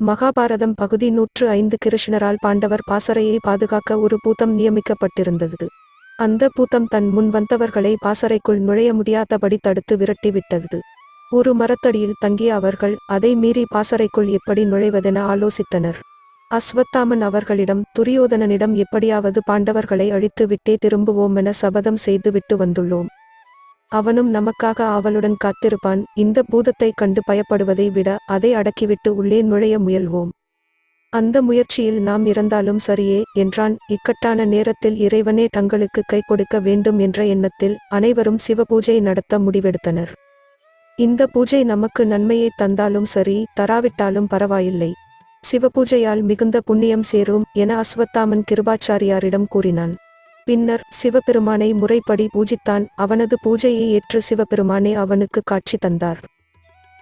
மகாபாரதம் பகுதி நூற்று ஐந்து கிருஷ்ணரால் பாண்டவர் பாசறையை பாதுகாக்க ஒரு பூத்தம் நியமிக்கப்பட்டிருந்தது. அந்த பூத்தம் தன் முன் வந்தவர்களை பாசறைக்குள் நுழைய முடியாதபடி தடுத்து விரட்டிவிட்டது. ஒரு மரத்தடியில் தங்கிய அவர்கள் அதை மீறி பாசறைக்குள் எப்படி நுழைவதென ஆலோசித்தனர். அஸ்வத்தாமன் அவர்களிடம் துரியோதனனிடம் எப்படியாவது பாண்டவர்களை அழித்து விட்டே திரும்புவோமென சபதம் செய்து விட்டு வந்துள்ளோம். அவனும் நமக்காக ஆவலுடன் காத்திருப்பான். இந்த பூதத்தை கண்டு பயப்படுவதை விட அதை அடக்கிவிட்டு உள்ளே நுழைய முயல்வோம். அந்த முயற்சியில் நாம் இறந்தாலும் சரியே என்றான். இக்கட்டான நேரத்தில் இறைவனே தங்களுக்கு கை கொடுக்க வேண்டும் என்ற எண்ணத்தில் அனைவரும் சிவபூஜை நடத்த முடிவெடுத்தனர். இந்த பூஜை நமக்கு நன்மையை தந்தாலும் சரி தராவிட்டாலும் பரவாயில்லை. சிவபூஜையால் மிகுந்த புண்ணியம் சேரும் என அஸ்வத்தாமன் கிருபாச்சாரியாரிடம் கூறினான். பின்னர் சிவபெருமானை முறைப்படி பூஜித்தான். அவனது பூஜையை ஏற்று சிவபெருமானே அவனுக்கு காட்சி தந்தார்.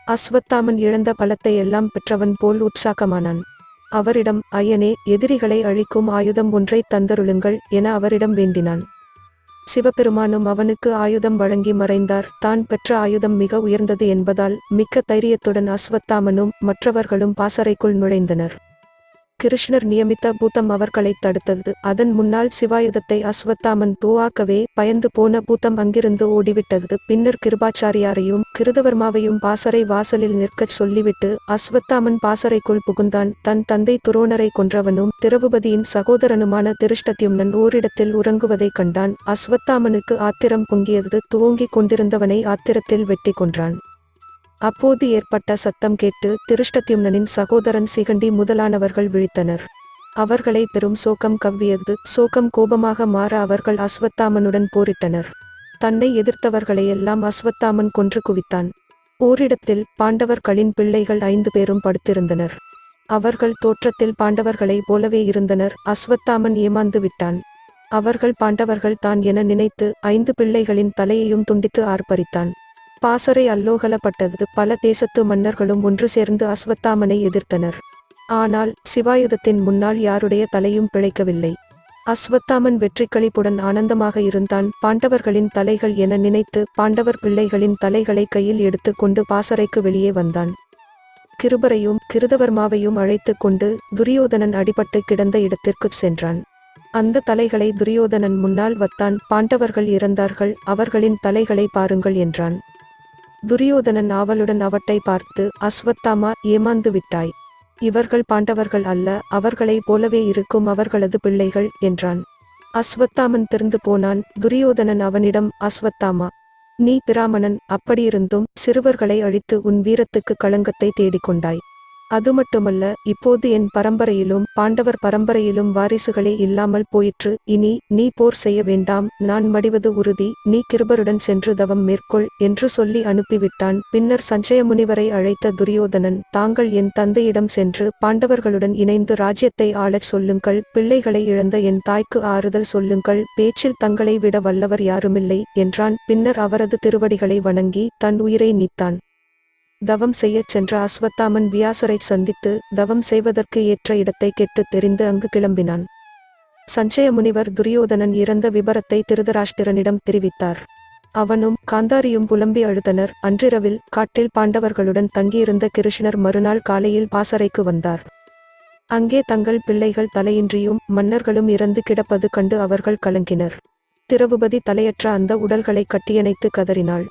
அஸ்வத்தாமன் இழந்த பலத்தை எல்லாம் பெற்றவன் போல் உற்சாகமானான். அவரிடம் ஐயனே எதிரிகளை அழிக்கும் ஆயுதம் ஒன்றை தந்தருளுங்கள் என அவரிடம் வேண்டினான். சிவபெருமானும் அவனுக்கு ஆயுதம் வழங்கி மறைந்தார். தான் பெற்ற ஆயுதம் மிக உயர்ந்தது என்பதால் மிக்க தைரியத்துடன் அஸ்வத்தாமனும் மற்றவர்களும் பாசறைக்குள் நுழைந்தனர். கிருஷ்ணர் நியமித்த பூதம் அவர்களைத் தடுத்தது. அதன் முன்னால் சிவாயுதத்தை அஸ்வத்தாமன் தூவாக்கவே பயந்து போன பூதம் அங்கிருந்து ஓடிவிட்டது. பின்னர் கிருபாச்சாரியாரையும் கிருதவர்மாவையும் பாசறை வாசலில் நிற்கச் சொல்லிவிட்டு அஸ்வத்தாமன் பாசறைக்குள் புகுந்தான். தன் தந்தை துரோணரை கொன்றவனும் திரவுபதியின் சகோதரனுமான திருஷ்டத்யும்னன் ஓரிடத்தில் உறங்குவதைக் கண்டான். அஸ்வத்தாமனுக்கு ஆத்திரம் பொங்கியது. துவங்கிக் கொண்டிருந்தவனை ஆத்திரத்தில் வெட்டி கொன்றான். அப்போது ஏற்பட்ட சத்தம் கேட்டு திருஷ்டத்யும்னனின் சகோதரன் சிகண்டி முதலானவர்கள் விழித்தனர். அவர்களை பெரும் சோகம் கவ்வியது சோகம் கோபமாக மாற அவர்கள் அஸ்வத்தாமனுடன் போரிட்டனர். தன்னை எதிர்த்தவர்களையெல்லாம் அஸ்வத்தாமன் கொன்று குவித்தான். ஓரிடத்தில் பாண்டவர்களின் பிள்ளைகள் ஐந்து பேரும் படுத்திருந்தனர். அவர்கள் தோற்றத்தில் பாண்டவர்களைப் போலவே இருந்தனர் அஸ்வத்தாமன் ஏமாந்து விட்டான். அவர்கள் பாண்டவர்கள் தான் என நினைத்து ஐந்து பிள்ளைகளின் தலையையும் துண்டித்து ஆர்ப்பரித்தான். பாசறை அல்லோகலப்பட்டது. பல தேசத்து மன்னர்களும் ஒன்று சேர்ந்து அஸ்வத்தாமனை எதிர்த்தனர். ஆனால் சிவாயுதத்தின் முன்னால் யாருடைய தலையும் பிழைக்கவில்லை. அஸ்வத்தாமன் வெற்றிக்களிப்புடன் ஆனந்தமாக இருந்தான். பாண்டவர்களின் தலைகள் என நினைத்து பாண்டவர் பிள்ளைகளின் தலைகளை கையில் எடுத்து கொண்டு பாசறைக்கு வெளியே வந்தான். கிருபரையும் கிருதவர்மாவையும் அழைத்து கொண்டு துரியோதனன் அடிபட்டு கிடந்த இடத்திற்குச் சென்றான். அந்த தலைகளை துரியோதனன் முன்னால் வத்தான். பாண்டவர்கள் இறந்தார்கள். அவர்களின் தலைகளை பாருங்கள் என்றான். துரியோதனன் ஆவலுடன் அவட்டை பார்த்து அஸ்வத்தாமா ஏமாந்து விட்டாய். இவர்கள் பாண்டவர்கள் அல்ல அவர்களைப் போலவே இருக்கும் அவர்களது பிள்ளைகள் என்றான். அஸ்வத்தாமன் திறந்து போனான். துரியோதனன் அவனிடம் அஸ்வத்தாமா நீ பிராமணன் அப்படியிருந்தும் சிறுவர்களை அழித்து உன் வீரத்துக்கு களங்கத்தை தேடிக்கொண்டாய். அதுமட்டுமல்ல இப்போது என் பரம்பரையிலும் பாண்டவர் பரம்பரையிலும் வாரிசுகளே இல்லாமல் போயிற்று. இனி நீ போர் செய்ய வேண்டாம். நான் மடிவது உறுதி. நீ கிருபருடன் சென்று தவம் மேற்கொள் என்று சொல்லி அனுப்பிவிட்டான். பின்னர் சஞ்சய முனிவரை அழைத்த துரியோதனன் தாங்கள் என் தந்தையிடம் சென்று பாண்டவர்களுடன் இணைந்து ராஜ்யத்தை ஆளச் சொல்லுங்கள். பிள்ளைகளை இழந்த என் தாய்க்கு ஆறுதல் சொல்லுங்கள். பேச்சில் தங்களை விட வல்லவர் யாருமில்லை என்றான். பின்னர் அவரது திருவடிகளை வணங்கி தன் உயிரை நீத்தான். தவம் செய்யச் சென்ற அஸ்வத்தாமன் வியாசரை சந்தித்து தவம் செய்வதற்கு ஏற்ற இடத்தை கெட்டு தெரிந்து அங்கு கிளம்பினான். சஞ்சய முனிவர் துரியோதனன் இறந்த விபரத்தை திருதராஷ்டிரனிடம் தெரிவித்தார். அவனும் காந்தாரியும் புலம்பி அழுதனர். அன்றிரவில் காட்டில் பாண்டவர்களுடன் தங்கியிருந்த கிருஷ்ணர் மறுநாள் காலையில் பாசறைக்கு வந்தார். அங்கே தங்கள் பிள்ளைகள் தலையின்றியும் மன்னர்களும் இறந்து கிடப்பது கண்டு அவர்கள் கலங்கினர். திரவுபதி தலையற்ற அந்த உடல்களை கட்டியணைத்து கதறினாள்.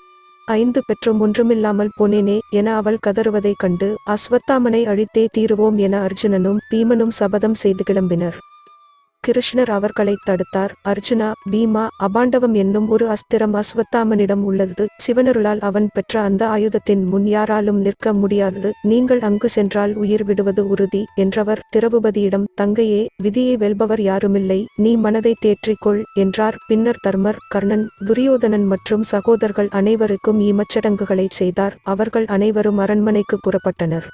ஐந்து பெற்றும் ஒன்றுமில்லாமல் போனேனே என அவள் கதறுவதைக் கண்டு அஸ்வத்தாமனை அழித்தே தீருவோம் என அர்ஜுனனும் பீமனும் சபதம் செய்து கிளம்பினர். கிருஷ்ணர் அவர்களைத் தடுத்தார். அர்ஜுனா பீமா அபாண்டவம் என்னும் ஒரு அஸ்திரம் அஸ்வத்தாமனிடம் உள்ளது. சிவனருளால் அவன் பெற்ற அந்த ஆயுதத்தின் முன் யாராலும் நிற்க முடியாதது நீங்கள் அங்கு சென்றால் உயிர் விடுவது உறுதி என்றவர் திரவுபதியிடம் தங்கையே விதியை வெல்பவர் யாருமில்லை. நீ மனதை தேற்றிக்கொள் என்றார். பின்னர் தர்மர் கர்ணன் துரியோதனன் மற்றும் சகோதரர்கள் அனைவருக்கும் ஈமச்சடங்குகளை செய்தார். அவர்கள் அனைவரும் அரண்மனைக்கு புறப்பட்டனர்.